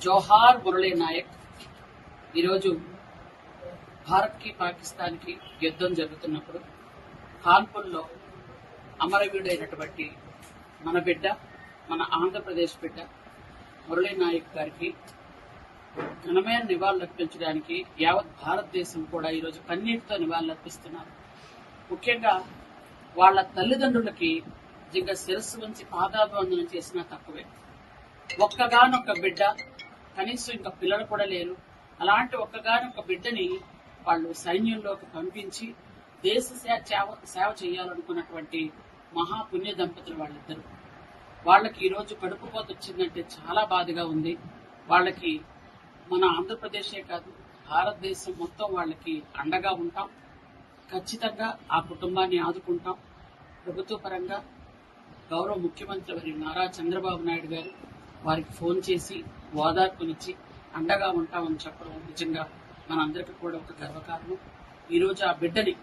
జోహార్ మురళీ నాయక్ ఈరోజు భారత్కి పాకిస్తాన్కి యుద్ధం జరుగుతున్నప్పుడు కాన్పూర్లో అమరవీరుడైనటువంటి మన బిడ్డ మన ఆంధ్రప్రదేశ్ బిడ్డ మురళీ నాయక్ గారికి ఘనమైన నివాళులర్పించడానికి యావత్ భారతదేశం కూడా ఈరోజు కన్నీటితో నివాళులర్పిస్తున్నారు ముఖ్యంగా వాళ్ళ తల్లిదండ్రులకి నిజంగా శిరస్సు నుంచి పాదాభివందనం చేసినా తక్కువే. ఒక్కగానొక్క బిడ్డ కనీసం ఇంకా పిల్లలు కూడా లేరు. అలాంటి ఒక్కగానొక్క బిడ్డని వాళ్ళు సైన్యంలోకి పంపించి దేశ సేవ సేవ చేయాలనుకున్నటువంటి మహాపుణ్య దంపతులు వాళ్ళిద్దరు. వాళ్ళకి ఈరోజు కడుపు కోత వచ్చిందంటే చాలా బాధగా ఉంది. వాళ్ళకి మన ఆంధ్రప్రదేశే కాదు భారతదేశం మొత్తం వాళ్ళకి అండగా ఉంటాం. ఖచ్చితంగా ఆ కుటుంబాన్ని ఆదుకుంటాం. ప్రభుత్వ పరంగా గౌరవ ముఖ్యమంత్రి వారి నారా చంద్రబాబు నాయుడు గారు వారికి ఫోన్ చేసి ఓదార్పునిచ్చి అండగా ఉంటామని చెప్పడం నిజంగా మనందరికీ కూడా ఒక గర్వకారణం. ఈరోజు ఆ బిడ్డని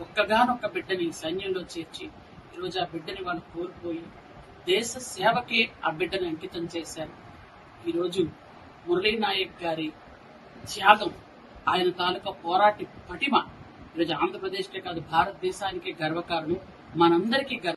ఒక్కగానొక్క బిడ్డని సైన్యంలో చేర్చి ఈరోజు ఆ బిడ్డని వాళ్ళు కోల్పోయి దేశ సేవకే ఆ బిడ్డని అంకితం చేశారు. ఈరోజు మురళీ నాయక్ గారి త్యాగం ఆయన తాలూకా పోరాటి పటిమ ఈరోజు ఆంధ్రప్రదేశ్కే కాదు భారతదేశానికే గర్వకారణం. మనందరికీ గర్వ